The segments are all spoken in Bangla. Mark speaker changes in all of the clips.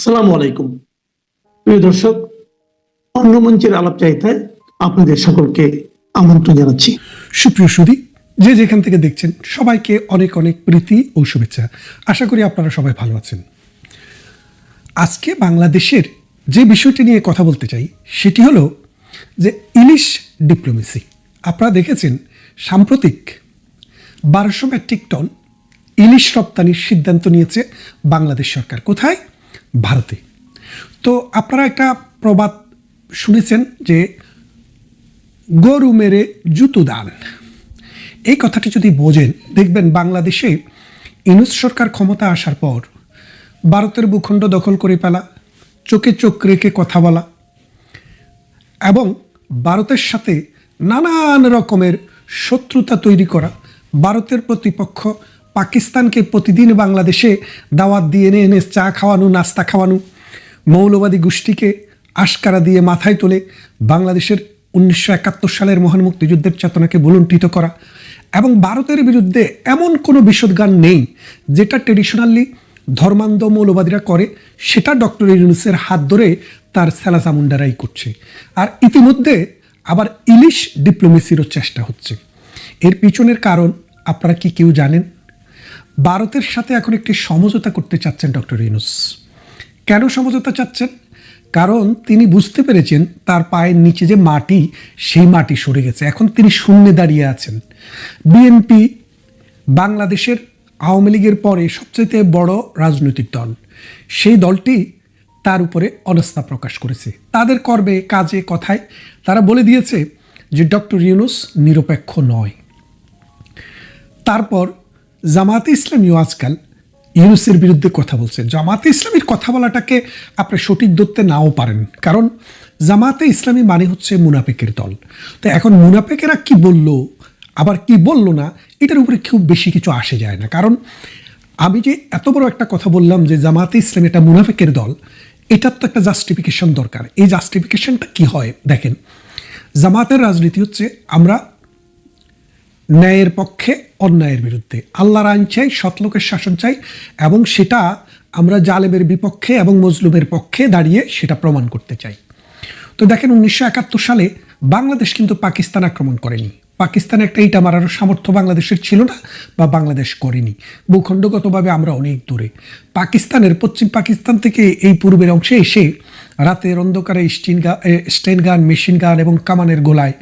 Speaker 1: আসসালামু আলাইকুম। প্রিয় দর্শক, অন্য মঞ্চের আলাপ চাইতায় আপনাদের সকলকে আমন্ত্রণ জানাচ্ছি।
Speaker 2: সুপ্রিয় সুদী যে যেখান থেকে দেখছেন, সবাইকে অনেক অনেক প্রীতি ও শুভেচ্ছা। আশা করি আপনারা সবাই ভালো আছেন। আজকে বাংলাদেশের যে বিষয়টি নিয়ে কথা বলতে চাই, সেটি হলো যে ইলিশ ডিপ্লোমেসি। আপনারা দেখেছেন, সাম্প্রতিক বারোশো মেট্রিক টন ইলিশ রপ্তানির সিদ্ধান্ত নিয়েছে বাংলাদেশ সরকার। কোথায়? ভারতে। তো আপনারা একটা প্রবাদ শুনেছেন যে গরু মেরে জুতো দান। এই কথাটি যদি বোঝেন, দেখবেন বাংলাদেশে ইনুস সরকার ক্ষমতা আসার পর ভারতের ভূখণ্ড দখল করে ফেলা, চোখে চোখ রেখে কথা বলা এবং ভারতের সাথে নানান রকমের শত্রুতা তৈরি করা, ভারতের প্রতিপক্ষ পাকিস্তানকে প্রতিদিন বাংলাদেশে দাওয়াত দিয়ে এনে এনে চা খাওয়ানো, নাস্তা খাওয়ানো, মৌলবাদী গোষ্ঠীকে আশকারা দিয়ে মাথায় তোলে বাংলাদেশের উনিশশো একাত্তর সালের মহান মুক্তিযুদ্ধের চেতনাকে বুলুণ্ঠিত করা এবং ভারতের বিরুদ্ধে এমন কোনো বিশদগান নেই যেটা ট্রেডিশনালি ধর্মান্ধ মৌলবাদীরা করে, সেটা ডক্টর ইউনুসের হাত ধরে তার স্যালাসামুন্ডারাই করছে। আর ইতিমধ্যে আবার ইলিশ ডিপ্লোমেসিরও চেষ্টা হচ্ছে। এর পিছনের কারণ আপনারা কি কেউ জানেন? ভারতের সাথে এখন একটি সমঝোতা করতে চাচ্ছেন ডক্টর ইউনুস। কেন সমঝোতা চাচ্ছেন? কারণ তিনি বুঝতে পেরেছেন তার পায়ের নিচে যে মাটি, সেই মাটি সরে গেছে। এখন তিনি শূন্যে দাঁড়িয়ে আছেন। বিএনপি বাংলাদেশের আওয়ামী লীগের পরে সবচেয়ে বড় রাজনৈতিক দল। সেই দলটি তার উপরে অনাস্থা প্রকাশ করেছে। তাদের কর্মে, কাজে, কথায় তারা বলে দিয়েছে যে ডক্টর ইউনুস নিরপেক্ষ নয়। তারপর জামাতে ইসলামীও আজকাল ইউনুসের বিরুদ্ধে কথা বলছে। জামাতে ইসলামীর কথা বলাটাকে আপনি সঠিক ধরতে নাও পারেন। কারণ জামাতে ইসলামী মানে হচ্ছে মুনাফেকের দল। তো এখন মুনাফেকেরা কি বলল, আবার কি বলল না, এটার উপরে খুব বেশি কিছু আসে যায় না। কারণ আমি যে এত বড় একটা কথা বললাম যে জামাতে ইসলামী এটা মুনাফেকের দল, এটার তো একটা জাস্টিফিকেশন দরকার। এই জাস্টিফিকেশনটা কি হয়? দেখেন, জামাতের রাজনীতি হচ্ছে আমরা ন্যায়ের পক্ষে, অন্যায়ের বিরুদ্ধে। আল্লাহর আইন চাই সৎলোকের শাসন চাই, এবং সেটা আমরা জালেমের বিপক্ষে এবং মজলুমের পক্ষে দাঁড়িয়ে সেটা প্রমাণ করতে চাই। তো দেখেন, উনিশশো একাত্তর সালে বাংলাদেশ কিন্তু পাকিস্তান আক্রমণ করেনি। পাকিস্তানে একটা ইটা মারার সামর্থ্য বাংলাদেশের ছিল না বা বাংলাদেশ করেনি। ভূখণ্ডগতভাবে আমরা অনেক দূরে। পাকিস্তানের পশ্চিম পাকিস্তান থেকে এই পূর্বের অংশে এসে রাতের অন্ধকারে স্টিন গা স্টেন গান মেশিন গান এবং কামানের গোলায়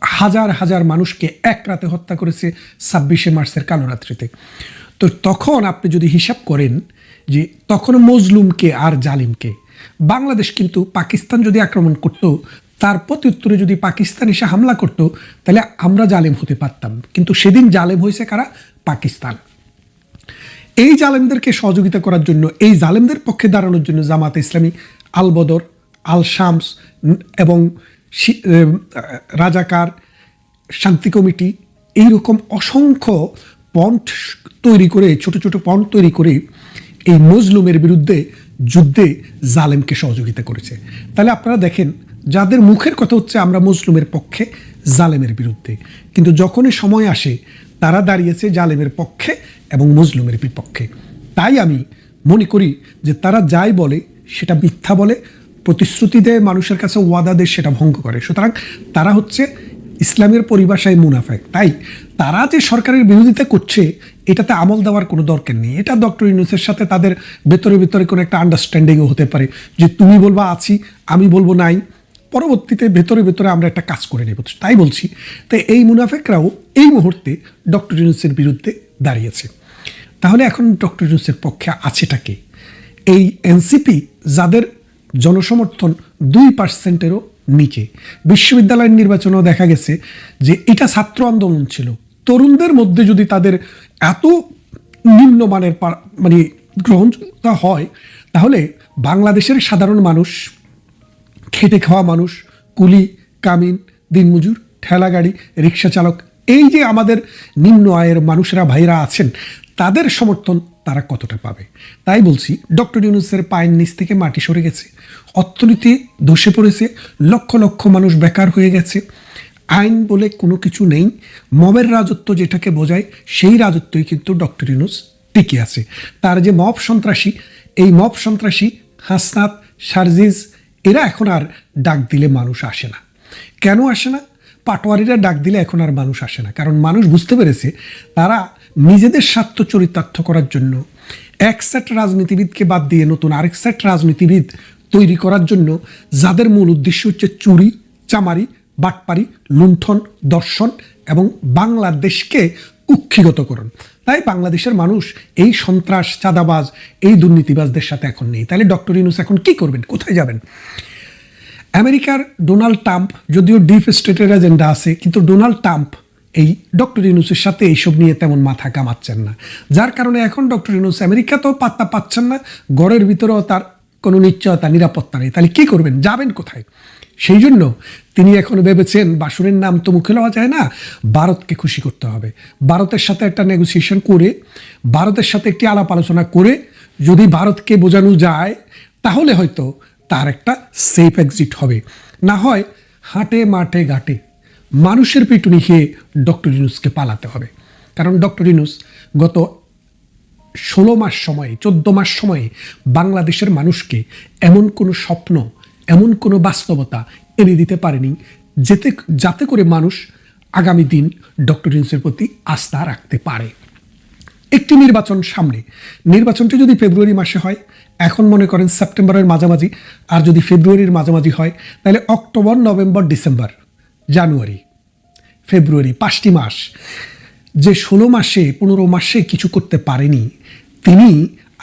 Speaker 2: হাজার হাজার মানুষকে এক রাতে হত্যা করেছে ছাব্বিশে মার্চের কালোরাত্রিতে তো তখন আপনি যদি হিসাব করেন যে তখন মজলুমকে আর জালিমকে, বাংলাদেশ কিন্তু পাকিস্তান যদি আক্রমণ করতো, তার প্রত্যুত্তরে যদি পাকিস্তান এসে হামলা করতো, তাহলে আমরা জালেম হতে পারতাম। কিন্তু সেদিন জালেম হয়েছে কারা? পাকিস্তান। এই জালেমদেরকে সহযোগিতা করার জন্য, এই জালেমদের পক্ষে দাঁড়ানোর জন্য জামাতে ইসলামী, আল বদর, আল শামস এবং রাজাকার, শান্তি কমিটি এই রকম অসংখ্য পন্ট তৈরি করে, ছোট ছোট পন্ট তৈরি করে এই মজলুমের বিরুদ্ধে যুদ্ধে জালেমকে সহযোগিতা করেছে। তাহলে আপনারা দেখেন, যাদের মুখের কথা হচ্ছে আমরা মজলুমের পক্ষে, জালেমের বিরুদ্ধে। কিন্তু যখনই সময় আসে, তারা দাঁড়িয়েছে জালেমের পক্ষে এবং মজলুমের বিপক্ষে। তাই আমি মনে করি যে তারা যাই বলে, সেটা মিথ্যা বলে প্রতিশ্রুতি দেয় মানুষের কাছে ওয়াদা দেয়, সেটা ভঙ্গ করে। সুতরাং তারা হচ্ছে ইসলামের পরিভাষায় মুনাফেক। তাই তারা যে সরকারের বিরোধিতা করছে, এটাতে আমল দেওয়ার কোনো দরকার নেই। এটা ডক্টর ইউনুসের সাথে তাদের ভেতরে ভেতরে কোনো একটা আন্ডারস্ট্যান্ডিংও হতে পারে যে তুমি বলবা আছি, আমি বলব নাই। পরবর্তীতে ভেতরে ভেতরে আমরা একটা কাজ করে নেব। তাই বলছি তাই এই মুনাফেকরাও এই মুহূর্তে ডক্টর ইউনুসের বিরুদ্ধে দাঁড়িয়েছে। তাহলে এখন ডক্টর ইউনুসের পক্ষে আছেটা কে? এই এনসিপি যাদের জনসমর্থন দুই পার্সেন্টেরও নিচে। বিশ্ববিদ্যালয়ের নির্বাচনেও দেখা গেছে যে এটা ছাত্র আন্দোলন ছিল। তরুণদের মধ্যে যদি তাদের এত নিম্নমানের মানে গ্রহণযোগ্যতা হয়, তাহলে বাংলাদেশের সাধারণ মানুষ, খেটে খাওয়া মানুষ, কুলি, কামিন, দিনমজুর, ঠেলা গাড়ি, রিক্সা চালক, এই যে আমাদের নিম্ন আয়ের মানুষরা, ভাইরা আছেন, তাদের সমর্থন তারা কতটা পাবে? তাই বলছি, ডক্টর ইউনুসের পায়ের নিচ থেকে মাটি সরে গেছে। অর্থনীতি ধসে পড়েছে, লক্ষ লক্ষ মানুষ বেকার হয়ে গেছে। আইন বলে কোনো কিছু নেই, মবের রাজত্ব যেটাকে বোঝায়, সেই রাজত্বই কিন্তু ডক্টর ইউনুস টিকে আছে। তার যে মব সন্ত্রাসী, এই মব সন্ত্রাসী হাসনাত, সার্জিজ, এরা এখন আর ডাক দিলে মানুষ আসে না। কেন আসে না? পাটোয়ারিরা ডাক দিলে এখন আর মানুষ আসে না। কারণ মানুষ বুঝতে পেরেছে তারা নিজেদের স্বার্থ চরিতার্থ করার জন্য এক সেট রাজনীতিবিদকে বাদ দিয়ে নতুন আরেক সেট রাজনীতিবিদ তৈরি করার জন্য যাদের মূল উদ্দেশ্য হচ্ছে চুরি, চামারি, বাটপারি, লুণ্ঠন, দর্শন এবং বাংলাদেশকে কুক্ষিগতকরণ তাই বাংলাদেশের মানুষ এই সন্ত্রাস, চাঁদাবাজ, এই দুর্নীতিবাজদের সাথে এখন নেই। তাহলে ডক্টর ইউনুস এখন কি করবেন? কোথায় যাবেন? আমেরিকার ডোনাল্ড ট্রাম্প, যদিও ডিপ স্টেটের এজেন্ডা আছে, কিন্তু ডোনাল্ড ট্রাম্প এই ডক্টর ইউনুসের সাথে এইসব নিয়ে তেমন মাথা কামাচ্ছেন না। যার কারণে এখন ডক্টর ইউনুস আমেরিকাতেও পাত্তা পাচ্ছেন না, গড়ের ভিতরেও তার কোনো নিশ্চয়তা, নিরাপত্তা নেই। তাহলে কী করবেন? যাবেন কোথায়? সেই জন্য তিনি এখন ভেবেছেন, বাসুরের নাম তো মুখে লওয়া যায় না, ভারতকে খুশি করতে হবে। ভারতের সাথে একটা নেগোসিয়েশন করে, ভারতের সাথে একটি আলাপ আলোচনা করে, যদি ভারতকে বোঝানো যায়, তাহলে হয়তো তার একটা সেফ এক্সিট হবে। না হয় হাটে, মাঠে, ঘাটে মানুষের পিটুনি খেয়ে ডক্টর ইনুসকে পালাতে হবে। কারণ ডক্টর ইনুস গত ষোলো মাস সময়ে, চোদ্দ মাস সময়ে বাংলাদেশের মানুষকে এমন কোনো স্বপ্ন, এমন কোনো বাস্তবতা এনে দিতে পারেনি যেতে, যাতে করে মানুষ আগামী দিন ডক্টর ইউনুসের প্রতি আস্থা রাখতে পারে। একটি নির্বাচন সামনে। নির্বাচনটি যদি ফেব্রুয়ারি মাসে হয়, এখন মনে করেন সেপ্টেম্বরের মাঝামাঝি। আর যদি ফেব্রুয়ারির মাঝামাঝি হয়, তাহলে October, November, December, January, February, পাঁচটি মাস। যে ষোলো মাসে, পনেরো মাসে কিছু করতে পারেনি, তিনি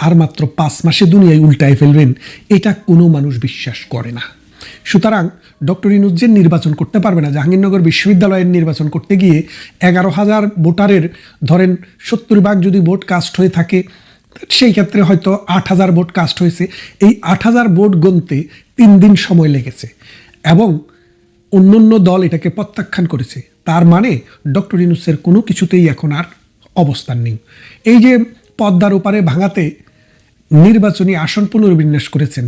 Speaker 2: আর মাত্র পাঁচ মাসে দুনিয়ায় উল্টায় ফেলবেন, এটা কোনো মানুষ বিশ্বাস করে না। সুতরাং ডক্টর ইনুজ্জেন নির্বাচন করতে পারবে না। জাহাঙ্গীরনগর বিশ্ববিদ্যালয়ের নির্বাচন করতে গিয়ে এগারো হাজার ভোটারের ধরেন সত্তর ভাগ যদি ভোট কাস্ট হয়ে থাকে, সেই ক্ষেত্রে হয়তো আট হাজার ভোট কাস্ট হয়েছে। এই আট হাজার ভোট গণতে তিন দিন সময় লেগেছে এবং অন্যান্য দল এটাকে প্রত্যাখ্যান করেছে। তার মানে ডক্টর ইনুসের কোনো কিছুতেই এখন আর অবস্থান নেই। এই যে পদ্মার ওপারে ভাঙাতে নির্বাচনী আসন পুনর্বিন্যাস করেছেন,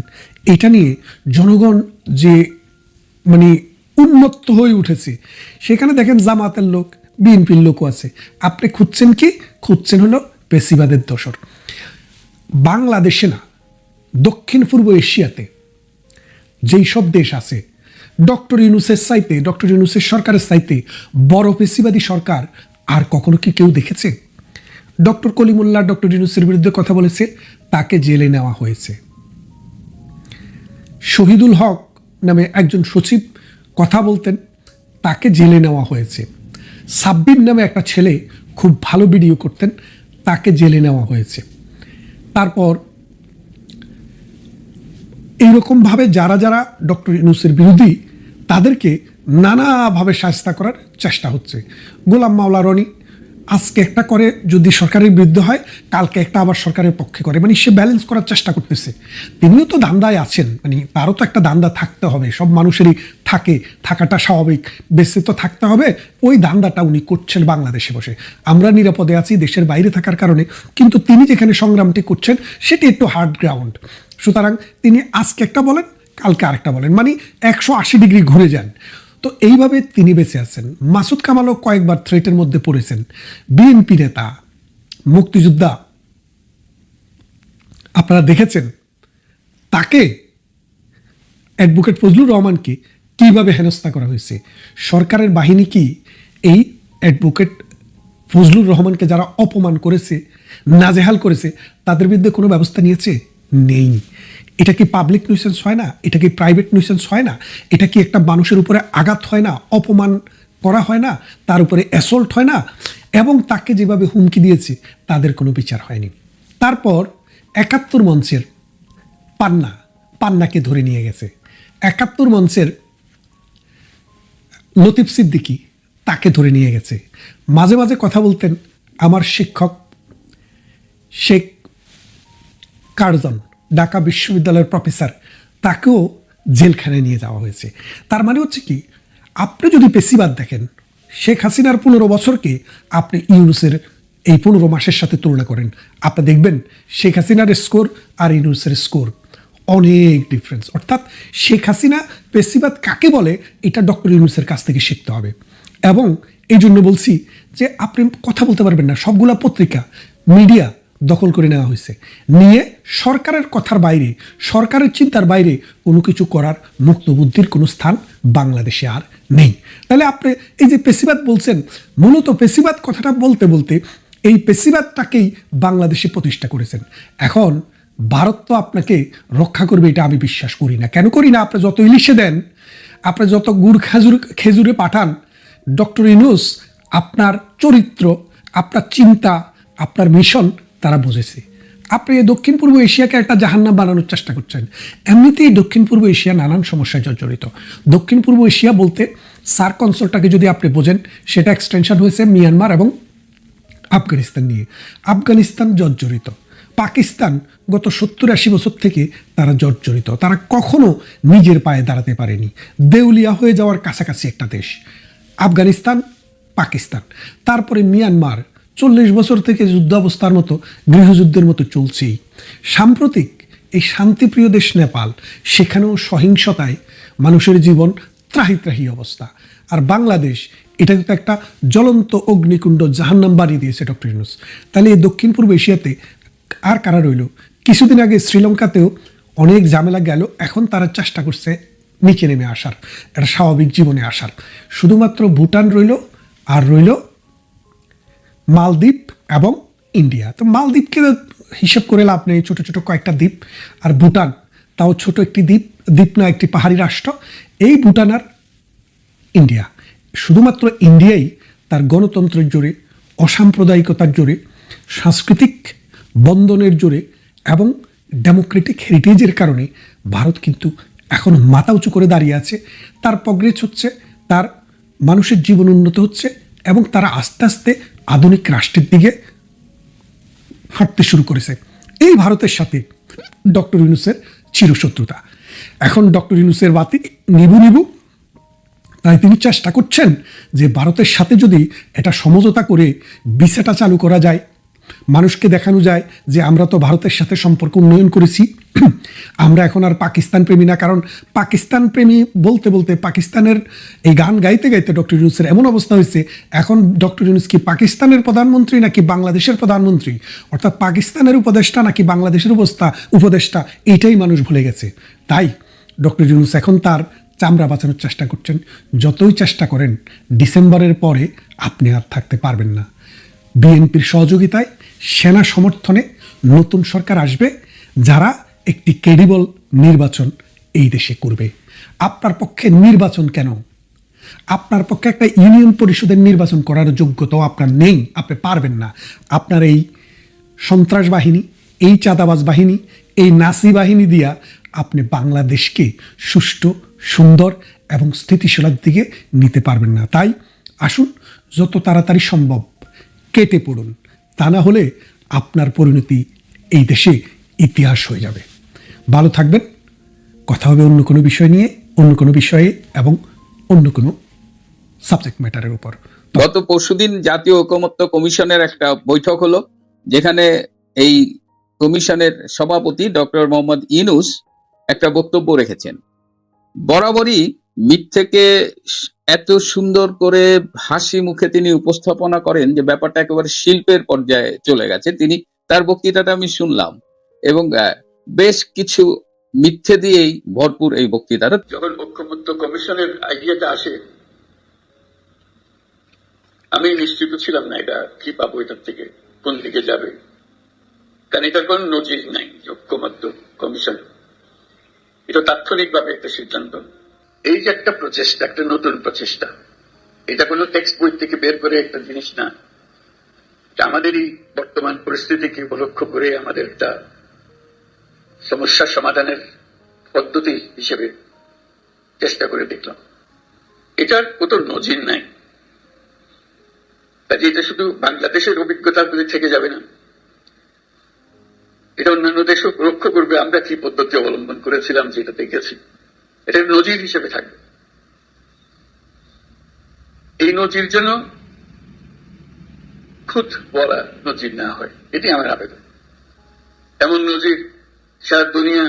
Speaker 2: এটা নিয়ে জনগণ যে মানে উন্মত্ত হয়ে উঠেছে। সেখানে দেখেন জামাতের লোক, বিএনপির লোকও আছে। আপনি খুঁজছেন কি? খুঁজছেন হলো পেশিবাদের দোসর বাংলাদেশে না, দক্ষিণ পূর্ব এশিয়াতে যেই সব দেশ আছে, ডক্টর ইউনুসের সাইতে ডক্টর ইউনুসের সরকারের সাইতে বড় পেশিবাদী সরকার আর কখনো কি কেউ দেখেছে? ডক্টর কলিমুল্লাহ, ডক্টর ইউনুসের বিরুদ্ধে কথা বলেছে, তাকে জেলে নেওয়া হয়েছে। শহীদুল হক নামে একজন সচিব কথা বলতেন, তাকে জেলে নেওয়া হয়েছে। সাব্বির নামে একটা ছেলে খুব ভালো ভিডিও করতেন, তাকে জেলে নেওয়া হয়েছে। তারপর এইরকমভাবে যারা যারা ডক্টর ইউনুসের বিরোধী, তাদেরকে নানাভাবে শাস্তা করার চেষ্টা হচ্ছে। গোলাম মাওলা রনি আজকে একটা করে যদি সরকারের বিরুদ্ধে হয়, কালকে একটা আবার সরকারের পক্ষে করে। মানে সে ব্যালেন্স করার চেষ্টা করতেছে। তিনিও তো দান্দায় আছেন। মানে তারও তো একটা দান্দা থাকতে হবে। সব মানুষেরই থাকে। থাকাটা স্বাভাবিক। বেঁচে তো থাকতে হবে। ওই দান্দাটা উনি করছেন বাংলাদেশে বসে। আমরা নিরাপদে আছি, দেশের বাইরে থাকার কারণে। কিন্তু তিনি যেখানে সংগ্রামটি করছেন, সেটি একটু হার্ড গ্রাউন্ড সুতরাং তিনি আজকে একটা বলেন, কালকে আরেকটা বলেন। মানে একশো আশি ডিগ্রি ঘুরে যান। তো এইভাবে তিনি বেঁচে আছেন। মাসুদ কামালও কয়েকবার থ্রেটের মধ্যে পড়েছেন। বিএনপি নেতা, মুক্তিযোদ্ধা, আপনারা দেখেছেন? তাকে অ্যাডভোকেট ফজলুর রহমানকে কীভাবে হেনস্থা করা হয়েছে? সরকারের বাহিনী কি এই অ্যাডভোকেট ফজলুর রহমানকে যারা অপমান করেছে, নাজেহাল করেছে, তাদের বিরুদ্ধে কোনো ব্যবস্থা নিয়েছে? নেইনি এটা কি পাবলিক নিউসেন্স হয় না? এটা কি প্রাইভেট নিউসেন্স হয় না? এটা কি একটা মানুষের উপরে আঘাত হয় না? অপমান করা হয় না? তার উপরে অ্যাসল্ট হয় না? এবং তাকে যেভাবে হুমকি দিয়েছে, তাদের কোনো বিচার হয়নি। তারপর একাত্তর মঞ্চের পান্না, পান্নাকে ধরে নিয়ে গেছে। একাত্তর মঞ্চের লতিফ সিদ্দিকি তাকে ধরে নিয়ে গেছে। মাঝে মাঝে কথা বলতেন আমার শিক্ষক শেখ কার্জন। ঢাকা বিশ্ববিদ্যালয়ের প্রফেসর, তাকেও জেলখানায় নিয়ে যাওয়া হয়েছে। তার মানে হচ্ছে কি, আপনি যদি পেশিবাদ দেখেন, শেখ হাসিনার পনেরো বছরকে আপনি ইউনুসের এই পনেরো মাসের সাথে তুলনা করেন। আপনি দেখবেন শেখ হাসিনার স্কোর আর ইউনুসের স্কোর অনেক ডিফারেন্স অর্থাৎ শেখ হাসিনা পেশিবাদ কাকে বলে, এটা ডক্টর ইউনুসের কাছ থেকে শিখতে হবে। এবং এই জন্য বলছি যে, আপনি কথা বলতে পারবেন না। সবগুলা পত্রিকা, মিডিয়া দখল করে নেওয়া হয়েছে। নিয়ে সরকারের কথার বাইরে, সরকারের চিন্তার বাইরে কোনো কিছু করার মুক্ত বুদ্ধির কোনো স্থান বাংলাদেশে আর নেই। তাহলে আপনি এই যে পেশিবাদ বলছেন, মূলত পেশিবাদ কথাটা বলতে বলতে এই পেশিবাদটাকেই বাংলাদেশে প্রতিষ্ঠা করেছেন। এখন ভারত তো আপনাকে রক্ষা করবে, এটা আমি বিশ্বাস করি না। কেন করি না? আপনি যত ইলিশে দেন, আপনি যত গুড় খেজুর, খেজুরে পাঠান, ডক্টর ইনুস আপনার চরিত্র, আপনার চিন্তা, আপনার মিশন তারা বুঝেছে। আপনি দক্ষিণ পূর্ব এশিয়াকে একটা জাহান্নাম বানানোর চেষ্টা করছেন। এমনিতেই দক্ষিণ পূর্ব এশিয়া নানান সমস্যায় জর্জরিত। দক্ষিণ পূর্ব এশিয়া বলতে সার্ক অঞ্চলটাকে যদি আপনি বোঝেন, সেটা এক্সটেনশন হয়েছে মিয়ানমার এবং আফগানিস্তান নিয়ে। আফগানিস্তান জর্জরিত। পাকিস্তান গত সত্তর আশি বছর থেকে তারা জর্জরিত। তারা কখনো নিজের পায়ে দাঁড়াতে পারেনি। দেউলিয়া হয়ে যাওয়ার কাছাকাছি একটা দেশ। আফগানিস্তান, পাকিস্তান। তারপরে মিয়ানমার। চল্লিশ বছর থেকে যুদ্ধাবস্থার মতো, গৃহযুদ্ধের মতো চলছেই। সাম্প্রতিক এই শান্তিপ্রিয় দেশ নেপাল, সেখানেও সহিংসতায় মানুষের জীবন ত্রাহি ত্রাহি অবস্থা। আর বাংলাদেশ এটা তো একটা জ্বলন্ত অগ্নিকুণ্ড জাহান্নাম বাড়িয়ে দিয়েছে, ডক্টর ইউনুস। তাহলে এই দক্ষিণ পূর্ব এশিয়াতে আর কারা রইল? কিছুদিন আগে শ্রীলঙ্কাতেও অনেক ঝামেলা গেল, এখন তারা চেষ্টা করছে নিচে নেমে আসার, একটা স্বাভাবিক জীবনে আসার। শুধুমাত্র ভুটান রইল আর রইল মালদ্বীপ এবং ইন্ডিয়া। তো মালদ্বীপকে হিসেব করে লাভ নেই, ছোটো ছোটো কয়েকটা দ্বীপ। আর ভুটান, তাও ছোট একটি দ্বীপ দ্বীপ না, একটি পাহাড়ি রাষ্ট্র। এই ভুটান আর ইন্ডিয়া। শুধুমাত্র ইন্ডিয়াই তার গণতন্ত্রের জোরে, অসাম্প্রদায়িকতার জোরে, সাংস্কৃতিক বন্ধনের জোরে এবং ডেমোক্রেটিক হেরিটেজের কারণে ভারত কিন্তু এখন মাথা উঁচু করে দাঁড়িয়ে আছে। তার প্রগ্রেস হচ্ছে, তার মানুষের জীবন উন্নত হচ্ছে এবং তারা আস্তে আস্তে আধুনিক রাষ্ট্রের দিকে হাঁটতে শুরু করেছে। এই ভারতের সাথে ডক্টর ইউনুসের চিরশত্রুতা। এখন ডক্টর ইউনুসের বাতি নিবু নিবু। তাই তিনি চেষ্টা করছেন যে ভারতের সাথে যদি এটা সমঝোতা করে ভিসাটা চালু করা যায় মানুষকে দেখানো যায় যে আমরা তো ভারতের সাথে সম্পর্ক উন্নয়ন করেছি। আমরা এখন আর পাকিস্তান প্রেমী না, কারণ পাকিস্তান প্রেমী বলতে বলতে পাকিস্তানের এই গান গাইতে গাইতে ডক্টর ইউনুসের এমন অবস্থা হয়েছে, এখন ডক্টর ইউনুস কি পাকিস্তানের প্রধানমন্ত্রী নাকি বাংলাদেশের প্রধানমন্ত্রী? অর্থাৎ পাকিস্তানের উপদেষ্টা নাকি বাংলাদেশের অবস্থা উপদেষ্টা? এইটাই মানুষ ভুলে গেছে। তাই ডক্টর ইউনুস এখন তার চামড়া বাঁচানোর চেষ্টা করছেন। যতই চেষ্টা করেন, ডিসেম্বরের পরে আপনি আর থাকতে পারবেন না। বিএনপির সহযোগিতায় সেনা সমর্থনে নতুন সরকার আসবে যারা একটি ক্রেডিবল নির্বাচন এই দেশে করবে। আপনার পক্ষে নির্বাচন কেন? আপনার পক্ষে একটা ইউনিয়ন পরিষদের নির্বাচন করার যোগ্যতাও আপনার নেই, আপনি পারবেন না। আপনার এই সন্ত্রাস বাহিনী, এই চাঁদাবাজ বাহিনী, এই নাসি বাহিনী দিয়া আপনি বাংলাদেশকে সুষ্ঠু, সুন্দর এবং স্থিতিশীলার দিকে নিতে পারবেন না। তাই আসুন, যত তাড়াতাড়ি সম্ভব কেটে পড়ুন। তা না হলে আপনার পরিণতি এই দেশে ইতিহাস হয়ে যাবে। ভালো থাকবেন। কথা হবে অন্য কোনো বিষয় নিয়ে, অন্য কোনো বিষয়ে এবং অন্য কোনো সাবজেক্ট ম্যাটারের উপর।
Speaker 3: গত পরশুদিন জাতীয় ঐকমত্য কমিশনের একটা বৈঠক হলো, যেখানে এই কমিশনের সভাপতি ডক্টর মোহাম্মদ ইনুস একটা বক্তব্য রেখেছেন। বরাবরই মিথ্যেকে এত সুন্দর করে হাসি মুখে তিনি উপস্থাপনা করেন যে ব্যাপারটা একেবারে শিল্পের পর্যায়ে চলে গেছে। তিনি তার বক্তৃতাটা আমি শুনলাম এবং বেশ কিছু মিথ্যে দিয়েই ভরপুর এই বক্তৃতাটা।
Speaker 4: যখন ঐক্যমত্য কমিশনের আইডিয়াটা আসে, আমি নিশ্চিত ছিলাম না এটা কি পাবো এটার থেকে, কোন দিকে যাবে। কারণ এটার কোন নজির নাই ঐক্যমত্য কমিশন। এটা তাৎক্ষণিকভাবে একটা সিদ্ধান্ত। এই যে একটা প্রচেষ্টা, একটা নতুন প্রচেষ্টা, এটা কোনো টেক্সট বই থেকে বের করে একটা জিনিস না। আমাদেরই বর্তমান পরিস্থিতিকে উপলক্ষ করে আমাদের একটা সমস্যা সমাধানের পদ্ধতি হিসেবে চেষ্টা করে দেখলাম। এটার কোন নজির নাই। কাজে এটা শুধু বাংলাদেশের অভিজ্ঞতা থেকে যাবে না। এটা অন্যান্য দেশও লক্ষ্য করবে আমরা কি পদ্ধতি অবলম্বন করেছিলাম যেটা দেখেছি। এটা নজির হিসেবে থাকবে। এই নজির যেন খুদ বলা নজির না হয় এটি আমার আবেদন। এমন নজির সারা দুনিয়া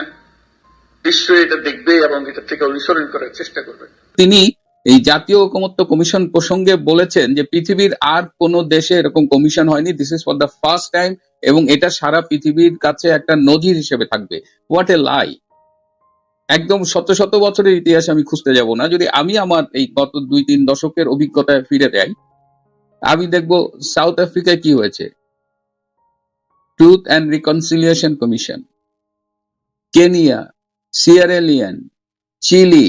Speaker 4: বিশ্ব এটা দেখবে এবং এটা থেকে অনুসরণ করার চেষ্টা করবে।
Speaker 3: তিনি এই জাতীয় ঐকমত্য কমিশন প্রসঙ্গে বলেছেন যে পৃথিবীর আর কোন দেশে এরকম কমিশন হয়নি। This is for the first time এবং এটা সারা পৃথিবীর কাছে একটা নজির হিসেবে থাকবে। হোয়াট এ লাই একদম শত শত বছরের ইতিহাস আমি খুঁজতে যাব না। যদি আমি আমার এই গত দুই, তিন দশকের অভিজ্ঞতায় ফিরে যাই, আমি দেখব সাউথ আফ্রিকায় কি হয়েছে। Truth and reconciliation commission Kenya Sierra Leone Chile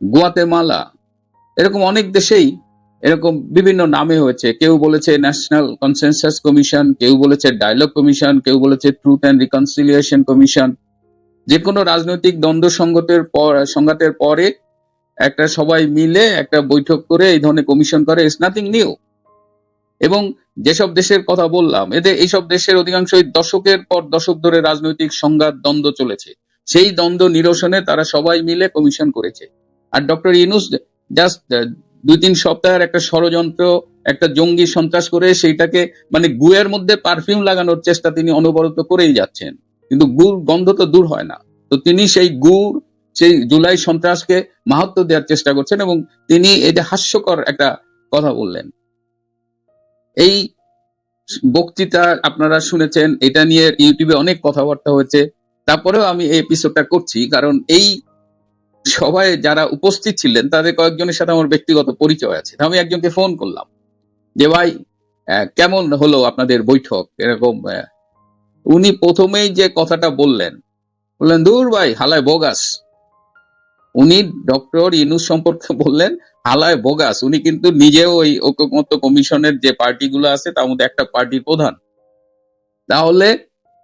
Speaker 3: Guatemala এরকম অনেক দেশেই এরকম বিভিন্ন নামে হয়েছে। কেউ বলেছে ন্যাশনাল কনসেনসাস কমিশন কেউ বলেছে ডায়লগ কমিশন কেউ বলেছে ট্রুথ অ্যান্ড রিকনসিলিয়েশন কমিশন যে কোনো রাজনৈতিক দ্বন্দ্ব সংগতের পর, সংঘাতের পরে একটা সবাই মিলে একটা বৈঠক করে এই ধরনের কমিশন করে ইটস নাথিং নিউ এবং যেসব দেশের কথা বললাম, এতে এইসব দেশের অধিকাংশই দশকের পর দশক ধরে রাজনৈতিক সংঘাত দ্বন্দ্ব চলেছে। সেই দ্বন্দ্ব নিরসনে তারা সবাই মিলে কমিশন করেছে। আর ডক্টর ইনুস জাস্ট দুই তিন সপ্তাহের একটা ষড়যন্ত্র, একটা জঙ্গি সন্ত্রাস করে সেইটাকে মানে গুয়ের মধ্যে পারফিউম লাগানোর চেষ্টা তিনি অনবরত করেই যাচ্ছেন। কিন্তু গুড় গন্ধ তো দূর হয় না। তো তিনি সেই গুড়, সেই জুলাই সন্ত্রাসকে মাহাত্ম দেওয়ার চেষ্টা করছেন এবং তিনি এটা হাস্যকর একটা কথা বললেন। এই বক্তৃতা আপনারা শুনেছেন, এটা নিয়ে ইউটিউবে অনেক কথাবার্তা হয়েছে। তারপরেও আমি এই এপিসোডটা করছি কারণ এই সবাই যারা উপস্থিত ছিলেন, তাদের কয়েকজনের সাথে আমার ব্যক্তিগত পরিচয় আছে। আমি একজনকে ফোন করলাম যে, ভাই কেমন হলো আপনাদের বৈঠক? এরকম উনি প্রথমেই যে কথাটা বললেন বললেন, দূর ভাই, হালায় বোগাস। উনি ডক্টর ইনুস সম্পর্কে বললেন, হালায় বোগাস। উনি কিন্তু নিজেও ওই ঐক্যমত্য কমিশনের যে পার্টিগুলো আছে, তার মধ্যে একটা পার্টির প্রধান। তাহলে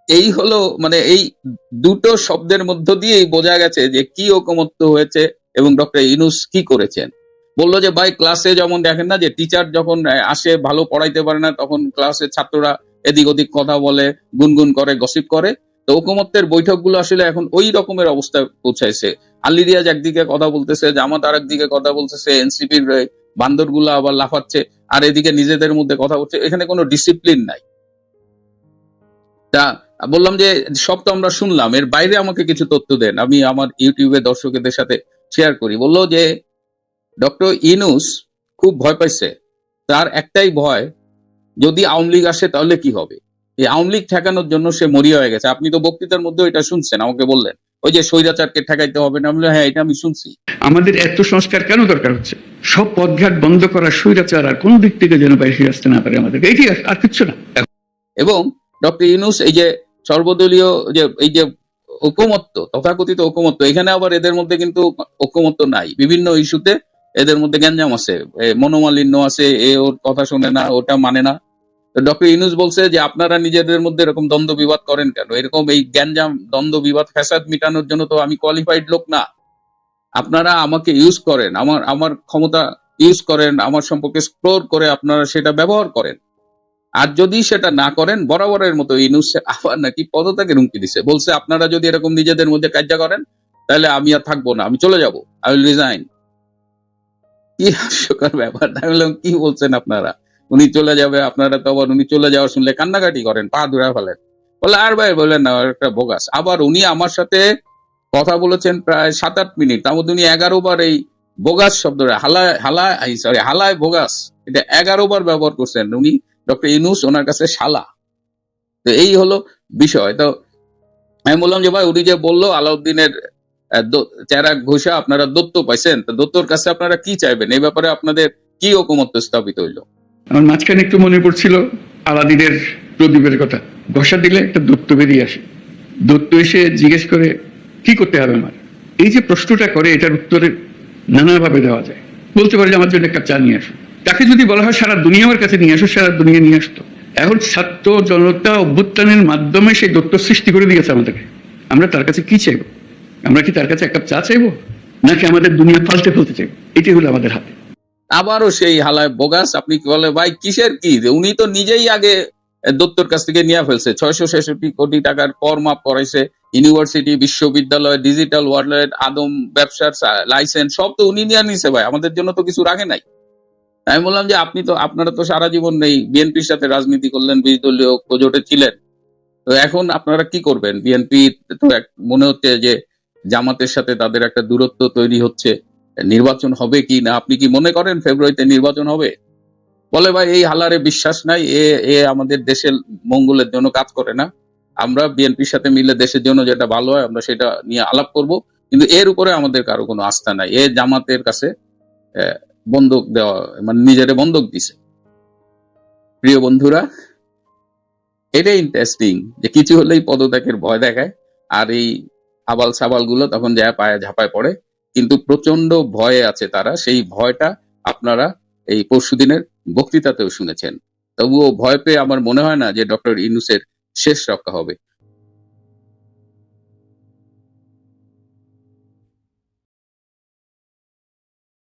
Speaker 3: এই হলো মানে এই দুটো শব্দের মধ্য দিয়েই বোঝা গেছে যে কি ঐকমত্য হয়েছে এবং ডক্টর ইনুস কি করেছেন। বলল যে, ভাই, ক্লাসে যেমন দেখেন না যে, টিচার যখন আসে, ভালো পড়াইতে পারে না, তখন ক্লাসে ছাত্ররা এদিক ওদিক কথা বলে, গুনগুন করে গসিপ করে। তো ঐকমত্যের বৈঠকগুলো আসলে এখন ওই রকমের অবস্থায় পৌঁছাইছে। আলী রিয়াজ একদিকে কথা বলতেছে, জামাত আর একদিকে কথা বলতেছে, এনসিপির বান্দরগুলো আবার লাফাচ্ছে, আর এদিকে নিজেদের মধ্যে কথা বলছে। এখানে কোনো ডিসিপ্লিন নাই। তা বললাম যে, সব তো আমরা শুনলাম, এর বাইরে আমাকে কিছু তথ্য দেন। আমি আমার ইউটিউবে দর্শকদের সাথে শেয়ার করি। বলল যে ডক্টর ইনুস খুব ভয় পাইছে। তার একটাই ভয় যদি আওয়ামী লীগ আসে তাহলে কি হবে? এই আওয়ামী লীগ ঠেকানোর জন্য সে মরিয়া হয়ে গেছে। আপনি তো বক্তৃতার মধ্যে এটা শুনছেন আমাকে বললেন। ওই যে স্বৈরাচারকে ঠেকাইতে হবে না আমি বললাম, হ্যাঁ এটা আমি শুনছি।
Speaker 5: আমাদের এত সংস্কার কেন দরকার হচ্ছে? সব পথঘাট বন্ধ করা স্বৈরাচার আর কোন দিক থেকে যেন বাইরে আসতে না পারে আমাদের আর- আর কিচ্ছু না।
Speaker 3: এবং ডক্টর ইউনুস এই যে সর্বদলীয় যে এই যে ঐকমত্য তথাকথিত ঐকমত্য এখানে আবার এদের মধ্যে কিন্তু ঐকমত্য নাই। বিভিন্ন ইস্যুতে এদের মধ্যে গ্যাঞ্জাম আছে। মনোমালিন্য আছে এ ওর কথা শোনে না ওটা মানে না। ডক্টর ইউনুস বলছে যে আপনারা নিজেদের মধ্যে এরকম দ্বন্দ্ব বিবাদ করেন কেন? এরকম এই গ্যাঞ্জাম দ্বন্দ্ব বিবাদ, ফ্যাসাদ মিটানোর জন্য তো আমি কোয়ালিফাইড লোক না। আপনারা আমাকে ইউজ করেন, আমার আমার ক্ষমতা ইউজ করেন, আমার সম্পর্কে স্ক্রোর করে আপনারা সেটা ব্যবহার করেন। আর যদি সেটা না করেন, বরাবরের মতো ইনুস আবার নাকি পদত্যাগের হুমকি দিছে। বলছে, আপনারা যদি এরকম নিজেদের মধ্যে কার্য করেন, তাহলে আমি আর থাকব না, আমি চলে যাব আই উইল রিজাইন কি হাস্যকর ব্যাপার, আমি বললাম, কি বলছেন আপনারা? উনি চলে যাবে, আপনারা তো আবার উনি চলে যাওয়া শুনলে কান্নাকাটি করেন, পা ধরে ফেলেন। বলে, আর ভাই বললেন না, একটা বোগাস। আবার উনি আমার সাথে কথা বলেছেন প্রায় সাত আট মিনিট। তার মধ্যে উনি এগারো বার এই বোগাস শব্দটা হালায় হালায় সরি হালায় বোগাস, এটা এগারো বার ব্যবহার করছেন উনি, ডক্টর ইনুস ওনার কাছে শালা। তো এই হলো বিষয়। তো আমি বললাম যে, ভাই, উনি যে বলল, আলাউদ্দিনের চেরা ঘোষা, আপনারা দত্ত পাইছেন, তো দত্তর কাছে আপনারা কি চাইবেন? এই ব্যাপারে আপনাদের কি ঐকমত্য স্থাপিত হইল?
Speaker 5: আমার মাঝখানে একটু মনে পড়ছিল আলাদিনের প্রদীপের কথা। ঘষা দিলে একটা দত্ত বেরিয়ে আসে। দত্ত এসে জিজ্ঞেস করে, কি করতে হবে আমার? এই যে প্রশ্নটা করে, এটার উত্তরে নানাভাবে দেওয়া যায়। বলতে পারে যে আমার জন্য একটা চা নিয়ে আসো। তাকে যদি বলা হয়, সারা দুনিয়া আমার কাছে নিয়ে আসো, সারা দুনিয়া নিয়ে আসতো। এখন ছাত্র জনতা অভ্যুত্থানের মাধ্যমে সেই দত্ত সৃষ্টি করে দিয়েছে আমাদেরকে। আমরা তার কাছে কি চাইব? আমরা কি তার কাছে একটা চা চাইব? নাকি আমাদের দুনিয়া পাল্টে ফেলতে চাইব? এটি হলো আমাদের হাতে।
Speaker 3: আবারও সেই হালায় বোগাস, আপনি কি বলে, ভাই, কিসের কি? উনি তো নিজেই আগে দত্তর কাছ থেকে নিয়ে ফেলছে। ছয়শো ছেষট্টি কোটি টাকার কর মাপ করাইছে, ইউনিভার্সিটি, বিশ্ববিদ্যালয়, ডিজিটাল ওয়ার্ল্ড আদম ব্যবসার লাইসেন্স, সব তো উনি নিয়ে নিছে ভাই, আমাদের জন্য তো কিছু রাখে নাই। আমি বললাম যে, আপনি তো, আপনারা তো সারা জীবন নেই বিএনপির সাথে রাজনীতি করলেন বিশ দলীয় জোটে ছিলেন। তো এখন আপনারা কি করবেন? বিএনপি তো মনে হচ্ছে যে জামাতের সাথে তাদের একটা দূরত্ব তৈরি হচ্ছে। নির্বাচন হবে কি না? আপনি কি মনে করেন ফেব্রুয়ারিতে নির্বাচন হবে? বলে ভাই, এই হালারে বিশ্বাস নাই, এ এ আমাদের দেশের মঙ্গলের জন্য কাজ করে না। আমরা বিএনপির সাথে মিলে দেশের জন্য যেটা ভালো হয়, আমরা সেটা নিয়ে আলাপ করব। কিন্তু এর উপরে আমাদের কারও কোনো আস্থা নাই। এ জামাতের কাছে বন্দুক দেওয়া মানে নিজেরে বন্দুক দিছে। প্রিয় বন্ধুরা, এটাই ইন্টারেস্টিং যে কিছু হলেই পদত্যাগের ভয় দেখায়। আর এই আবাল সাবালগুলো তখন যায় পায়ে ঝাঁপায় পড়ে। কিন্তু প্রচণ্ড ভয়ে আছে তারা। সেই ভয়টা আপনারা এই পরশুদিনের বক্তৃতাতেও শুনেছেন। তবুও ভয় পেয়ে আমার মনে হয় না যে ডক্টর ইনুসের শেষ রক্ষা হবে।